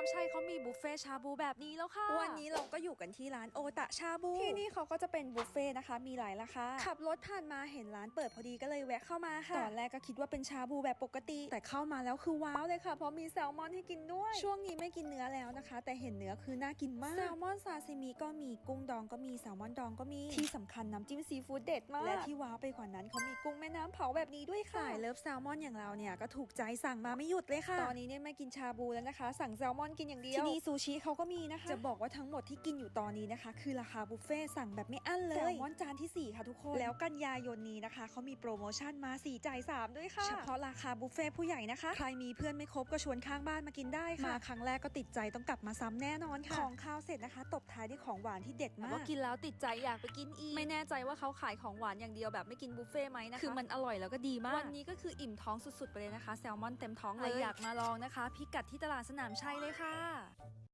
ามชัยเขามีบุฟเฟ่ชาบูแบบนี้แล้วค่ะ วันนี้เราก็อยู่กันที่ร้านโอตะชาบู ที่นี่เขาก็จะเป็นบุฟเฟ่ต์นะคะ มีหลายราคา ขับรถผ่านมาเห็นร้านเปิดพอดีก็เลยแวะเข้ามาค่ะ ตอนแรกก็คิดว่าเป็นชาบูแบบปกติ แต่เข้ามาแล้วคือว้าวเลยค่ะ เพราะมีแซลมอนให้กินด้วย ช่วงนี้ไม่กินเนื้อแล้วนะคะ แต่เห็นเนื้อคือน่ากินมาก แซลมอนซาซิมิก็มี กุ้งดองก็มี แซลมอนดองก็มี ที่สำคัญน้ำจิ้มซีฟู้ดเด็ดมาก และที่ว้าวไปกว่านั้นเขามีกุ้งแม่น้ำเผาแบบนี้ด้วยค่ะสายเลิฟแซลมอนอย่างเราเนี่ยก็ถูกใจสั่งมาไม่หยุดเลยค่ะ ตอนนี้เนี่ยไม่กินชาบูแล้วนะคะ สั่งแซลมอนกินอย่างเดียว ที่นี่ซูชิเขาก็มีนะคะ จะบอกว่าทั้งหมดที่กินอยู่ตอนนี้นะคะ คือราคาบุฟเฟ่ต์สั่งแบบไม่อั้นเลยแซลมอนจานที่4 ค่ะทุกคน แล้วกันยายนนี้นะคะเขามีโปรโมชั่นมา 4 จ่าย 3 ด้วยค่ะ เฉพาะราคาบุฟเฟ่ต์ผู้ใหญ่นะคะ ใครมีเพื่อนไม่ครบก็ชวนข้างบ้านมากินได้ค่ะ มาครั้งแรกก็ติดใจต้องกลับมาซ้ำแน่นอนค่ะ ของข้าวเสร็จนะคะ ตบท้ายด้วยของหวานที่เด็ดแต่มากว่ากินแล้วติดใจอยากไปกินอีก ไม่แน่ใจว่าเขาขายของหวานอย่างเดียวแบบไม่กินบุฟเฟ่ต์ไหมนะคะคือมันอร่อยแล้วก็ดีมาก วันนี้ก็คืออิ่มท้องสุดๆไปเลยนะคะแซลมอนเต็มท้องเลยอยากมาลองนะคะ พิกัดที่ตลาดสนามชัยเลยค่ะ